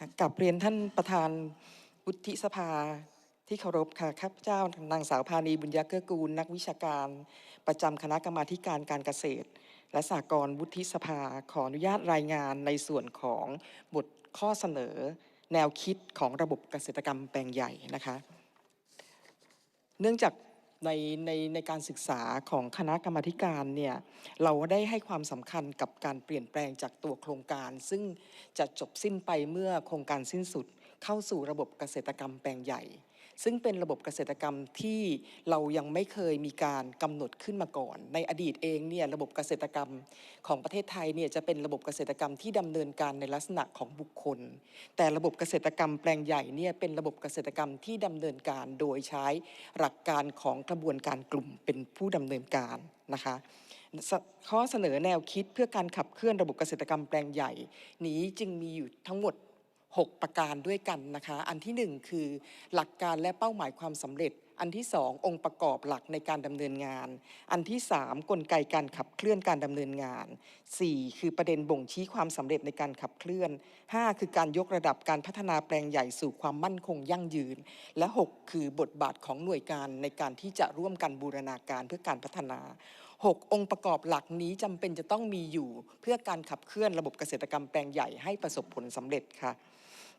ค่ะกับเรียนท่านประธานวุฒิสภาที่เคารพค่ะข้าพเจ้านางสาวพานีบุญยเกื้อกูล นักวิชาการ ประจำคณะกรรมาการการเกษตร และสหกรวุฒิสภาขออนุญาตรายงานในส่วนของบทข้อเสนอ แนวคิดของระบบเกษตรกรรมแปลงใหญ่นะคะ เนื่องจาก ในในในการศึกษาของคณะกรรมธิการเนี่ยเราได้ให้ความสำคัญกับการเปลี่ยนแปลงจากตัวโครงการ ซึ่งจะจบสิ้นไปเมื่อโครงการสิ้นสุดเข้าสู่ระบบเกษตรกรรมแปลงใหญ่ ซึ่งเป็นระบบเกษตรกรรมที่เรายังไม่เคยมีการกำหนดขึ้นมาก่อน ในอดีตเองเนี่ยระบบเกษตรกรรมของประเทศไทยเนี่ยจะเป็นระบบเกษตรกรรมที่ดำเนินการในลักษณะของบุคคล แต่ระบบเกษตรกรรมแปลงใหญ่เนี่ยเป็นระบบเกษตรกรรมที่ดำเนินการโดยใช้หลักการของกระบวนการกลุ่มเป็นผู้ดำเนินการนะคะข้อเสนอแนวคิดเพื่อการขับเคลื่อนระบบเกษตรกรรมแปลงใหญ่ นี้จึงมีอยู่ทั้งหมด 6 ประการด้วยกันนะคะ อันที่ 1 คือหลักการและเป้าหมายความสำเร็จ อันที่ 2 องค์ประกอบหลักในการดำเนินงาน อันที่ 3 กลไกการขับเคลื่อนการดำเนินงาน 4 คือประเด็นบ่งชี้ความสำเร็จในการขับเคลื่อน 5 คือการยกระดับการพัฒนาแปลงใหญ่สู่ความมั่นคงยั่งยืน และ 6 คือบทบาทของหน่วยการในการที่จะร่วมกันบูรณาการเพื่อการพัฒนา6 องค์ประกอบหลักนี้จำเป็นจะต้องมีอยู่ เพื่อการขับเคลื่อนระบบเกษตรกรรมแปลงใหญ่ให้ประสบผลสำเร็จค่ะ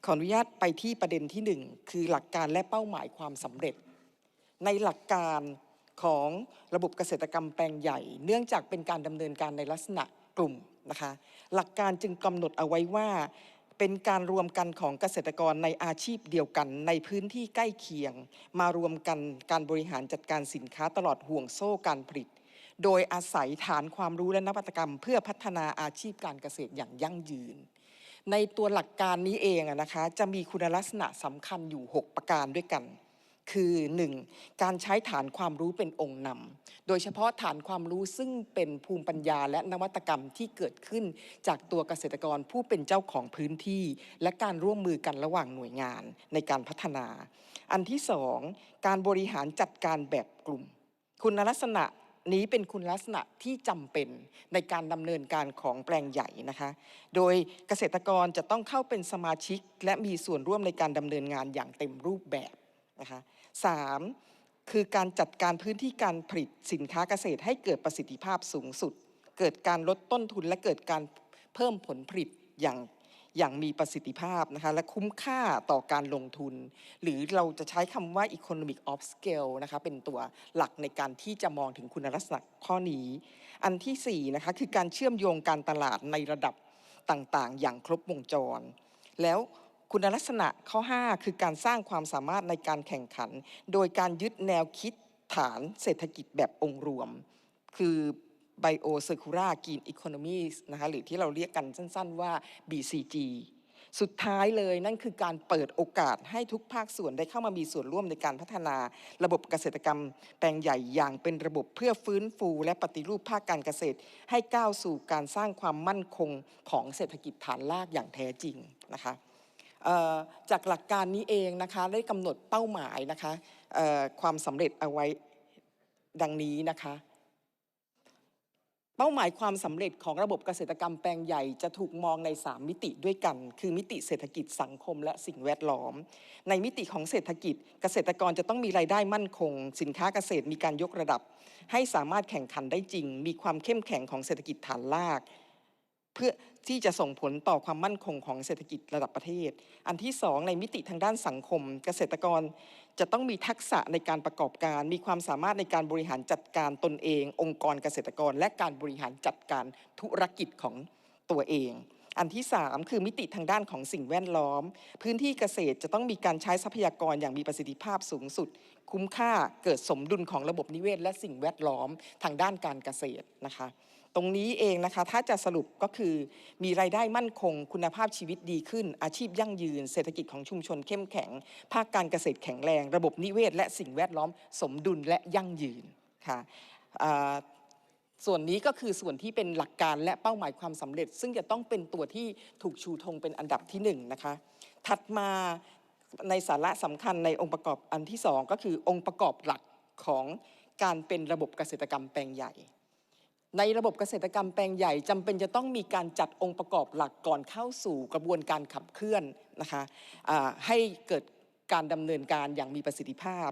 ขออนุญาตไปที่ประเด็นที่หนึ่งคือหลักการและเป้าหมายความสำเร็จ ในหลักการของระบบเกษตรกรรมแปลงใหญ่ เนื่องจากเป็นการดำเนินการในลักษณะกลุ่มนะคะหลักการจึงกำหนดเอาไว้ว่าเป็นการรวมกันของเกษตรกรในอาชีพเดียวกันในพื้นที่ใกล้เคียง มารวมกันการบริหารจัดการสินค้าตลอดห่วงโซ่การผลิต โดยอาศัยฐานความรู้และนวัตกรรม เพื่อพัฒนาอาชีพการเกษตรอย่างยั่งยืน ในตัวหลักการนี้เองนะคะจะมีคุณลักษณะสำคัญอยู่ 6 ประการด้วยกัน คือ 1. การใช้ฐานความรู้เป็นองค์นำโดยเฉพาะฐานความรู้ซึ่งเป็นภูมิปัญญาและนวัตกรรมที่เกิดขึ้นจากตัวเกษตรกรผู้เป็นเจ้าของพื้นที่ และการร่วมมือกันระหว่างหน่วยงานในการพัฒนา อันที่ 2. การบริหารจัดการแบบกลุ่ม คุณลักษณะ นี้เป็นคุณลักษณะที่จำเป็นในการดำเนินการของแปลงใหญ่นะคะ โดยเกษตรกรจะต้องเข้าเป็นสมาชิก และมีส่วนร่วมในการดำเนินงานอย่างเต็มรูปแบบนะคะสามคือการจัดการพื้นที่การผลิตสินค้าเกษตรให้เกิดประสิทธิภาพสูงสุด เกิดการลดต้นทุนและเกิดการเพิ่มผลผลิตอย่าง อย่างมีประสิทธิภาพนะคะและคุ้มค่าต่อการลงทุน หรือเราจะใช้คำว่า economic of scale นะคะเป็นตัวหลักในการที่จะมองถึงคุณลักษณะข้อนี้ อันที่4นะคะคือการเชื่อมโยงการตลาดในระดับต่างๆ อย่างครบวงจร แล้วคุณลักษณะข้อ 5 คือการสร้างความสามารถในการแข่งขัน โดยการยึดแนวคิดฐานเศรษฐกิจแบบองค์รวม คือ Bio Circular Green Economy นะคะหรือที่เราเรียกกันสั้น ๆ ว่า BCG สุดท้ายเลยนั่นคือการเปิดโอกาสให้ทุกภาคส่วนได้เข้ามามีส่วนร่วมในการพัฒนาระบบเกษตรกรรม แปลงใหญ่อย่างเป็นระบบเพื่อฟื้นฟูและปฏิรูปภาคการเกษตร ให้ก้าวสู่การสร้างความมั่นคงของเศรษฐกิจฐานรากอย่างแท้จริงนะคะจากหลักการนี้เองนะคะได้กำหนดเป้าหมายนะคะความสำเร็จเอาไว้ดังนี้นะคะ เป้าหมายความสำเร็จของระบบเกษตรกรรมแปลงใหญ่จะถูกมองใน 3 มิติด้วยกัน คือมิติเศรษฐกิจสังคมและสิ่งแวดล้อม ในมิติของเศรษฐกิจ เกษตรกรจะต้องมีรายได้มั่นคง สินค้าเกษตรมีการยกระดับ ให้สามารถแข่งขันได้จริง มีความเข้มแข็งของเศรษฐกิจฐานราก เพื่อที่จะส่งผลต่อความมั่นคงของเศรษฐกิจระดับประเทศ อันที่สองในมิติทางด้านสังคม เกษตรกรจะต้องมีทักษะในการประกอบการ มีความสามารถในการบริหารจัดการตนเอง องค์กรเกษตรกร และการบริหารจัดการธุรกิจของตัวเอง อันที่ 3 คือมิติทางด้านของสิ่งแวดล้อม พื้นที่เกษตรจะต้องมีการใช้ทรัพยากรอย่างมีประสิทธิภาพสูงสุด คุ้มค่าเกิดสมดุลของระบบนิเวศ และสิ่งแวดล้อมทางด้านการเกษตรนะคะ ตรงนี้เองนะคะ ถ้าจะสรุปก็คือมีรายได้มั่นคง คุณภาพชีวิตดีขึ้น อาชีพยั่งยืน เศรษฐกิจของชุมชนเข้มแข็ง ภาคการเกษตรแข็งแรง ระบบนิเวศ และสิ่งแวดล้อมสมดุลและยั่งยืนค่ะส่วนนี้ก็คือส่วนที่เป็นหลักการและเป้าหมายความสำเร็จ ซึ่งจะต้องเป็นตัวที่ถูกชูธงเป็นอันดับที่หนึ่งนะคะ ถัดมาในสาระสำคัญในองค์ประกอบอันที่สองก็คือองค์ประกอบหลักของการเป็นระบบเกษตรกรรมแปลงใหญ่ ในระบบเกษตรกรรมแปลงใหญ่จำเป็นจะต้องมีการจัดองค์ประกอบหลักก่อนเข้าสู่กระบวนการขับเคลื่อนนะคะให้เกิดการดำเนินการอย่างมีประสิทธิภาพ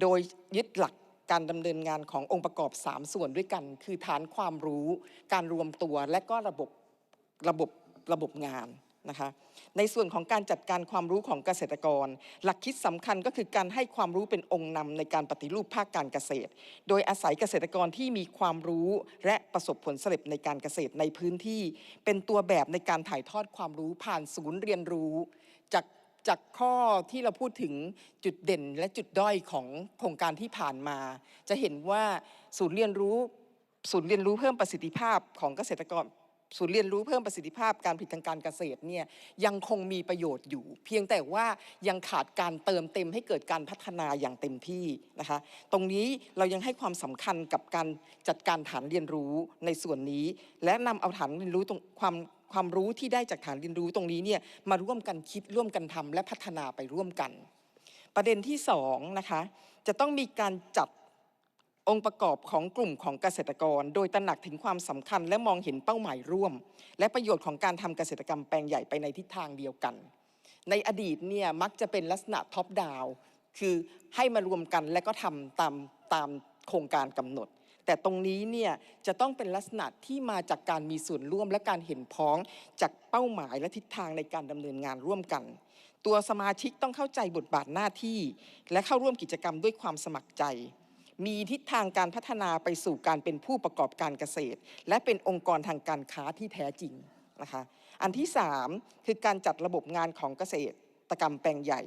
โดยยึดหลักการดำเนินงานขององค์ประกอบ 3 ส่วนด้วยกัน คือฐานความรู้ การรวมตัวและก็ระบบระบบระบบงาน นะคะในส่วนของการจัดการความรู้ของเกษตรกร หลักคิดสำคัญก็คือการให้ความรู้เป็นองค์นำในการปฏิรูปภาคการเกษตร โดยอาศัยเกษตรกรที่มีความรู้และประสบผลสำเร็จในการเกษตรในพื้นที่ เป็นตัวแบบในการถ่ายทอดความรู้ผ่านศูนย์เรียนรู้ จากจากข้อที่เราพูดถึงจุดเด่นและจุดด้อยของโครงการที่ผ่านมา จะเห็นว่าศูนย์เรียนรู้ ศูนย์เรียนรู้เพิ่มประสิทธิภาพของเกษตรกร ศูนย์เรียนรู้เพิ่มประสิทธิภาพการผลิตทางการเกษตรเนี่ยยังคงมีประโยชน์อยู่ เพียงแต่ว่ายังขาดการเติมเต็มให้เกิดการพัฒนาอย่างเต็มที่นะคะตรงนี้เรายังให้ความสำคัญกับการจัดการฐานเรียนรู้ในส่วนนี้ และนำเอาฐานเรียนรู้ตรงความความรู้ที่ได้จากฐานเรียนรู้ตรงนี้เนี่ยมาร่วมกันคิดร่วมกันทำและพัฒนาไปร่วมกัน ประเด็นที่สองนะคะจะต้องมีการจัด องค์ประกอบของกลุ่มของเกษตรกร โดยตระหนักถึงความสำคัญและมองเห็นเป้าหมายร่วม และประโยชน์ของการทำเกษตรกรรมแปลงใหญ่ไปในทิศทางเดียวกัน ในอดีตเนี่ยมักจะเป็นลักษณะท็อปดาวคือให้มารวมกันและก็ทำตามตามโครงการกำหนด แต่ตรงนี้เนี่ยจะต้องเป็นลักษณะที่มาจากการมีส่วนร่วมและการเห็นพ้องจากเป้าหมายและทิศทางในการดำเนินงานร่วมกัน ตัวสมาชิกต้องเข้าใจบทบาทหน้าที่ และเข้าร่วมกิจกรรมด้วยความสมัครใจ มีทิศทางการพัฒนาไปสู่การเป็นผู้ประกอบการเกษตร และเป็นองค์กรทางการค้าที่แท้จริงนะคะอันที่ 3 คือการจัดระบบงานของเกษตรกรรมแปลงใหญ่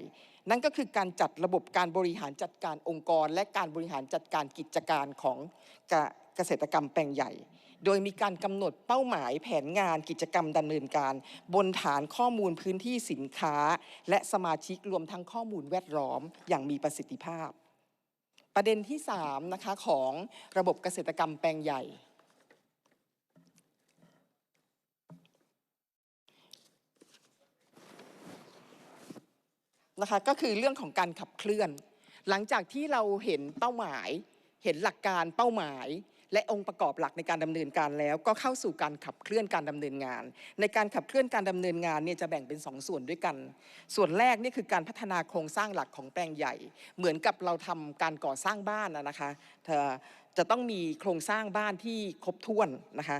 นั่นก็คือการจัดระบบการบริหารจัดการองค์กร และการบริหารจัดการกิจการของเกษตรกรรมแปลงใหญ่ โดยมีการกำหนดเป้าหมายแผนงานกิจกรรมดำเนินการ บนฐานข้อมูลพื้นที่สินค้า และสมาชิกรวมทั้งข้อมูลแวดล้อมอย่างมีประสิทธิภาพ ประเด็นที่3นะคะของระบบเกษตรกรรมแปลงใหญ่ นะคะก็คือเรื่องของการขับเคลื่อน หลังจากที่เราเห็นเป้าหมาย เห็นหลักการเป้าหมาย และองค์ประกอบหลักในการดำเนินการแล้ว ก็เข้าสู่การขับเคลื่อนการดำเนินงาน ในการขับเคลื่อนการดำเนินงานเนี่ยจะแบ่งเป็น2ส่วนด้วยกัน ส่วนแรกนี่คือการพัฒนาโครงสร้างหลักของแปลงใหญ่ เหมือนกับเราทำการก่อสร้างบ้านนะนะคะเธอจะต้องมีโครงสร้างบ้านที่ครบถ้วนนะคะ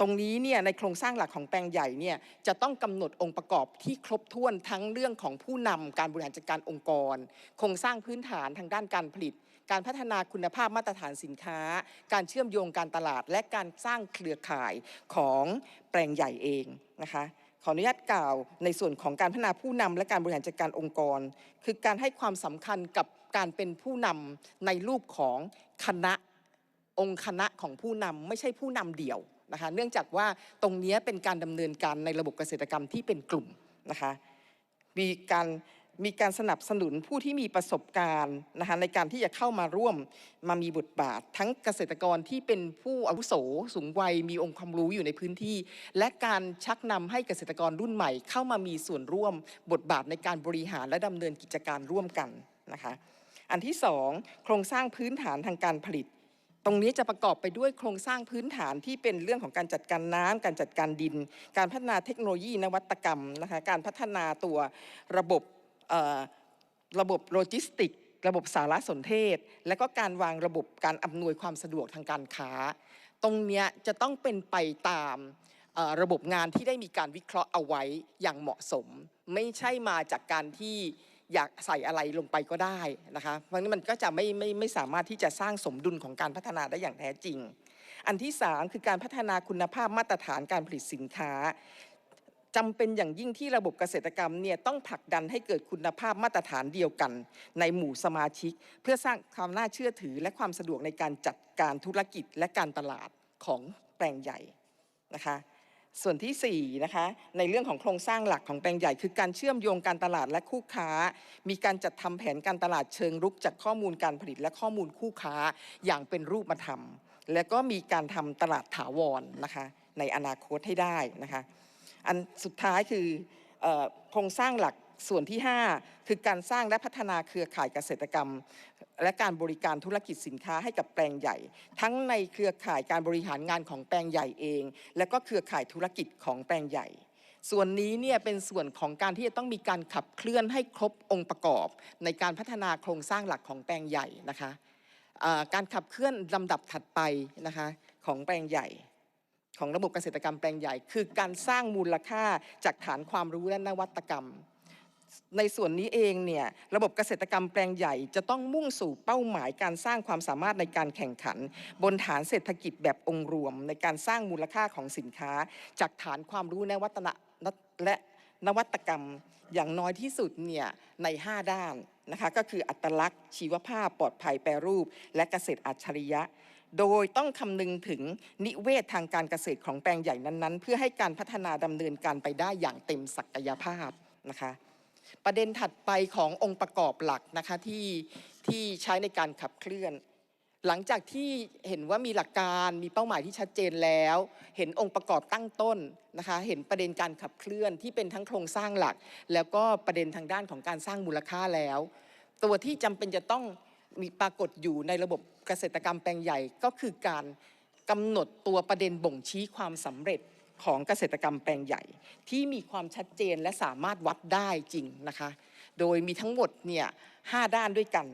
ตรงนี้เนี่ยในโครงสร้างหลักของแปลงใหญ่เนี่ยจะต้องกำหนดองค์ประกอบที่ครบถ้วนทั้งเรื่องของผู้นำการบริหารจัดการองค์กร โครงสร้างพื้นฐานทางด้านการผลิต การพัฒนาคุณภาพมาตรฐานสินค้า การเชื่อมโยงการตลาด และการสร้างเครือข่ายของแปลงใหญ่เองนะคะขออนุญาตกล่าวในส่วนของการพัฒนาผู้นำและการบริหารจัดการองค์กร คือการให้ความสำคัญกับการเป็นผู้นำในรูปของคณะองค์คณะของผู้นำไม่ใช่ผู้นำเดี่ยว นะคะเนื่องจากว่าตรงนี้เป็นการดำเนินการในระบบเกษตรกรรมที่เป็นกลุ่มนะคะมีการมีการสนับสนุนผู้ที่มีประสบการณ์นะคะในการที่จะเข้ามาร่วมมามีบทบาท ทั้งเกษตรกรที่เป็นผู้อาวุโสสูงวัยมีองค์ความรู้อยู่ในพื้นที่ และการชักนำให้เกษตรกรรุ่นใหม่ เข้ามามีส่วนร่วมบทบาทในการบริหารและดำเนินกิจการร่วมกันนะคะอันที่สองโครงสร้างพื้นฐานทางการผลิต ตรงนี้จะประกอบไปด้วยโครงสร้างพื้นฐานที่เป็นเรื่องของการจัดการน้ำการจัดการดิน การพัฒนาเทคโนโลยีนวัตกรรมนะคะการพัฒนาตัวระบบระบบโลจิสติก ระบบสารสนเทศ และก็การวางระบบการอำนวยความสะดวกทางการค้า ตรงนี้จะต้องเป็นไปตามระบบงานที่ได้มีการวิเคราะห์เอาไว้อย่างเหมาะสม ไม่ใช่มาจากการที่ อยากใส่อะไรลงไปก็ได้นะคะเพราะนั้นมันก็จะไม่ไม่ไม่สามารถที่จะสร้างสมดุลของการพัฒนาได้อย่างแท้จริง อันที่ 3 คือการพัฒนาคุณภาพมาตรฐานการผลิตสินค้าจำเป็นอย่างยิ่งที่ระบบเกษตรกรรมเนี่ยต้องผลักดันให้เกิดคุณภาพมาตรฐานเดียวกัน ในหมู่สมาชิก เพื่อสร้างความน่าเชื่อถือ และความสะดวกในการจัดการธุรกิจและการตลาดของแปลงใหญ่นะคะ ส่วนที่ 4 นะคะ ในเรื่องของโครงสร้างหลักของแปลงใหญ่ คือการเชื่อมโยงการตลาดและคู่ค้า มีการจัดทำแผนการตลาดเชิงรุกจากข้อมูลการผลิตและข้อมูลคู่ค้าอย่างเป็นรูปธรรม และก็มีการทำตลาดถาวรนะคะ ในอนาคตให้ได้นะคะ อันสุดท้ายคืออโครงสร้างหลักส่วนที่ 5 คือการสร้างและพัฒนาเครือข่ายเกษตรกรรม และการบริการธุรกิจสินค้าให้กับแปลงใหญ่ ทั้งในเครือข่ายการบริหารงานของแปลงใหญ่เอง และก็เครือข่ายธุรกิจของแปลงใหญ่ ส่วนนี้เนี่ยเป็นส่วนของการที่จะต้องมีการขับเคลื่อนให้ครบองค์ประกอบ ในการพัฒนาโครงสร้างหลักของแปลงใหญ่นะคะการขับเคลื่อนลำดับถัดไปนะคะของแปลงใหญ่ของระบบเกษตรกรรมแปลงใหญ่ คือการสร้างมูลค่าจากฐานความรู้และนวัตกรรม ในส่วนนี้เองเนี่ยระบบเกษตรกรรมแปลงใหญ่จะต้องมุ่งสู่เป้าหมายการสร้างความสามารถในการแข่งขัน บนฐานเศรษฐกิจแบบองค์รวม ในการสร้างมูลค่าของสินค้า จากฐานความรู้ในวัฒนะและนวัตกรรมอย่างน้อยที่สุดเนี่ยใน 5 ด้านนะคะก็คืออัตลักษณ์ ชีวภาพปลอดภัยแปรรูป และเกษตรอัจฉริยะ โดยต้องคำนึงถึงนิเวศทางการเกษตรของแปลงใหญ่นั้นๆ เพื่อให้การพัฒนาดำเนินการไปได้อย่างเต็มศักยภาพนะคะ ประเด็นถัดไปขององค์ประกอบหลักนะคะที่ที่ใช้ในการขับเคลื่อน หลังจากที่เห็นว่ามีหลักการมีเป้าหมายที่ชัดเจนแล้ว เห็นองค์ประกอบตั้งต้นนะคะเห็นประเด็นการขับเคลื่อนที่เป็นทั้งโครงสร้างหลัก แล้วก็ประเด็นทางด้านของการสร้างมูลค่าแล้ว ตัวที่จำเป็นจะต้องมีปรากฏอยู่ในระบบเกษตรกรรมแปลงใหญ่ก็คือการกำหนดตัวประเด็นบ่งชี้ความสำเร็จ ของเกษตรกรรมแปลงใหญ่ ที่มีความชัดเจนและสามารถวัดได้จริงนะคะ โดยมีทั้งหมดเนี่ยห้าด้านด้วยกัน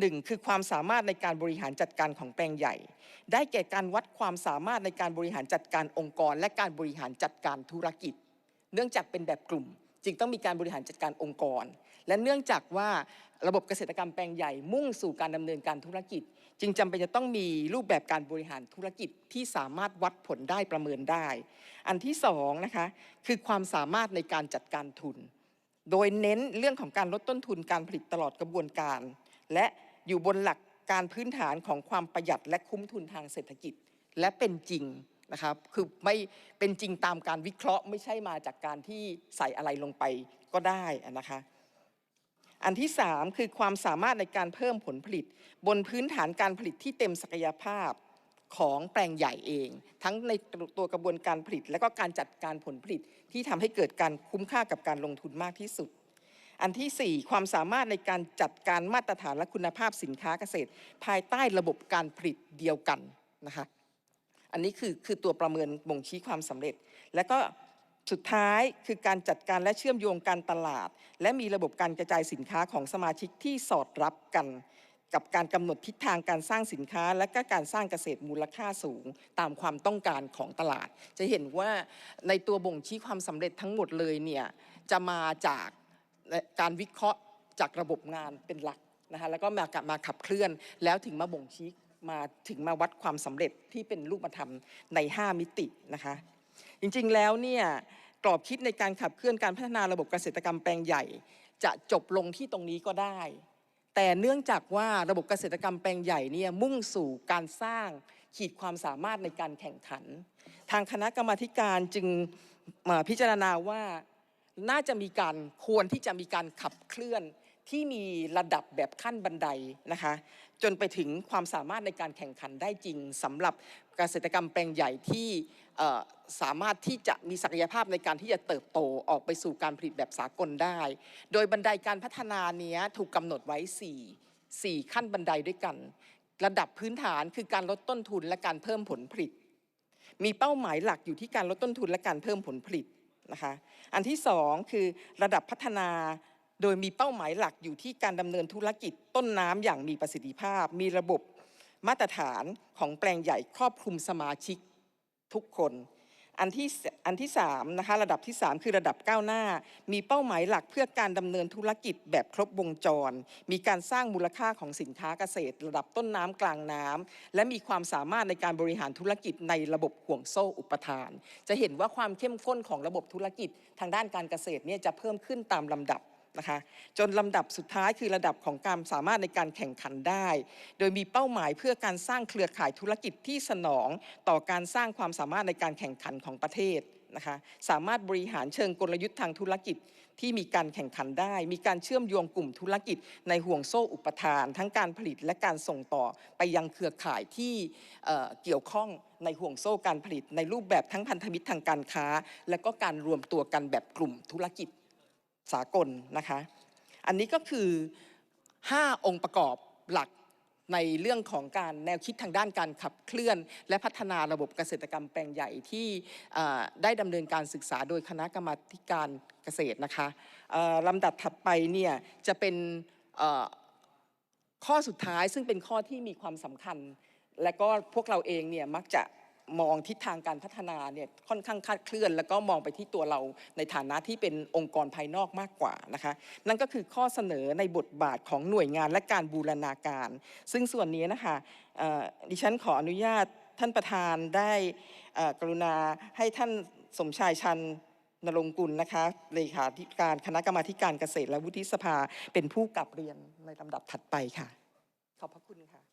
หนึ่งคือความสามารถในการบริหารจัดการของแปลงใหญ่ ได้แก่การวัดความสามารถในการบริหารจัดการองค์กร และการบริหารจัดการธุรกิจ เนื่องจากเป็นแบบกลุ่ม จึงต้องมีการบริหารจัดการองค์กร และเนื่องจากว่าระบบเกษตรกรรมแปลงใหญ่มุ่งสู่การดำเนินการธุรกิจ จึงจำเป็นจะต้องมีรูปแบบการบริหารธุรกิจที่สามารถวัดผลได้ประเมินได้ อันที่สองนะคะคือความสามารถในการจัดการทุน โดยเน้นเรื่องของการลดต้นทุนการผลิตตลอดกระบวนการ และอยู่บนหลักการพื้นฐานของความประหยัดและคุ้มทุนทางเศรษฐกิจ และเป็นจริงนะครับคือไม่เป็นจริงตามการวิเคราะห์ ไม่ใช่มาจากการที่ใส่อะไรลงไปก็ได้นะคะ อันที่ 3 คือความสามารถในการเพิ่มผลผลิต บนพื้นฐานการผลิตที่เต็มศักยภาพของแปลงใหญ่เอง ทั้งในตัวกระบวนการผลิต และก็การจัดการผลผลิตที่ทำให้เกิดการคุ้มค่ากับการลงทุนมากที่สุด อันที่ 4 ความสามารถในการจัดการมาตรฐานและคุณภาพสินค้าเกษตร ภายใต้ระบบการผลิตเดียวกันนะคะอันนี้คือคือตัวประเมินบ่งชี้ความสำเร็จ และก็ สุดท้ายคือการจัดการและเชื่อมโยงการตลาด และมีระบบการกระจายสินค้าของสมาชิกที่สอดรับกัน กับการกำหนดทิศทางการสร้างสินค้า และก็การสร้างเกษตรมูลค่าสูง ตามความต้องการของตลาด จะเห็นว่าในตัวบ่งชี้ความสำเร็จทั้งหมดเลยเนี่ยจะมาจากการวิเคราะห์จากระบบงานเป็นหลักนะคะแล้วก็มากลับมาขับเคลื่อนแล้วถึงมาบ่งชี้มาถึงมาวัดความสำเร็จที่เป็นรูปธรรมใน 5 มิตินะคะ จริงๆแล้วเนี่ยกรอบคิดในการขับเคลื่อนการพัฒนาระบบเกษตรกรรมแปลงใหญ่ จะจบลงที่ตรงนี้ก็ได้ แต่เนื่องจากว่าระบบเกษตรกรรมแปลงใหญ่เนี่ยมุ่งสู่การสร้างขีดความสามารถในการแข่งขัน ทางคณะกรรมาธิการจึงมาพิจารณาว่าน่าจะมีการควรที่จะมีการขับเคลื่อนที่มีระดับแบบขั้นบันไดนะคะ จนไปถึงความสามารถในการแข่งขันได้จริงสำหรับเกษตรกรรมแปลงใหญ่ที่ สามารถที่จะมีศักยภาพในการที่จะเติบโตออกไปสู่การผลิตแบบสากลได้ โดยบันไดการพัฒนาเนี้ยถูกกำหนดไว้ 4 4 ขั้นบันไดด้วยกัน ระดับพื้นฐานคือการลดต้นทุนและการเพิ่มผลผลิต มีเป้าหมายหลักอยู่ที่การลดต้นทุนและการเพิ่มผลผลิตนะคะอันที่สองคือระดับพัฒนาโดยมีเป้าหมายหลักอยู่ที่การดำเนินธุรกิจต้นน้ำอย่างมีประสิทธิภาพ มีระบบมาตรฐานของแปลงใหญ่ครอบคลุมสมาชิก ทุกคนอันที่อันที่สามนะคะระดับที่ 3 คือระดับก้าวหน้า มีเป้าหมายหลักเพื่อการดำเนินธุรกิจแบบครบวงจร มีการสร้างมูลค่าของสินค้าเกษตร ระดับต้นน้ำกลางน้ำและมีความสามารถในการบริหารธุรกิจในระบบห่วงโซ่อุปทาน จะเห็นว่าความเข้มข้นของระบบธุรกิจทางด้านการเกษตรเนี่ยจะเพิ่มขึ้นตามลำดับ นะคะจนลำดับสุดท้ายคือระดับของการสามารถในการแข่งขันได้ โดยมีเป้าหมายเพื่อการสร้างเครือข่ายธุรกิจที่สนองต่อการสร้างความสามารถในการแข่งขันของประเทศนะคะสามารถบริหารเชิงกลยุทธ์ทางธุรกิจที่มีการแข่งขันได้ มีการเชื่อมโยงกลุ่มธุรกิจ ในห่วงโซ่อุปทาน ทั้งการผลิตและการส่งต่อไปยังเครือข่ายที่เเกี่ยวข้องในห่วงโซ่การผลิต ในรูปแบบทั้งพันธมิตรทางการค้า และก็การรวมตัวกันแบบกลุ่มธุรกิจ สากลนะคะ อันนี้ก็คือ 5 องค์ประกอบหลักในเรื่องของการแนวคิดทางด้านการขับเคลื่อน และพัฒนาระบบเกษตรกรรมแปลงใหญ่ที่ได้ดำเนินการศึกษาโดยคณะกรรมาการเกษตรนะคะลำดับถัดไปเนี่ยจะเป็นข้อสุดท้ายซึ่งเป็นข้อที่มีความสำคัญ และก็พวกเราเองเนี่ยมักจะ มองทิศทางการพัฒนาเนี่ยค่อนข้างคลาดเคลื่อน แล้วก็มองไปที่ตัวเราในฐานะที่เป็นองค์กรภายนอกมากกว่านะคะ นั่นก็คือข้อเสนอในบทบาทของหน่วยงานและการบูรณาการ ซึ่งส่วนนี้นะคะดิฉันขออนุญาตท่านประธานได้กรุณาให้ท่านสมชายชันนรงค์กุลนะคะเลขาธิการคณะกรรมาการเกษตรและวุฒิสภาเป็นผู้กลับเรียนในลำดับถัดไปค่ะ ขอบพระคุณค่ะ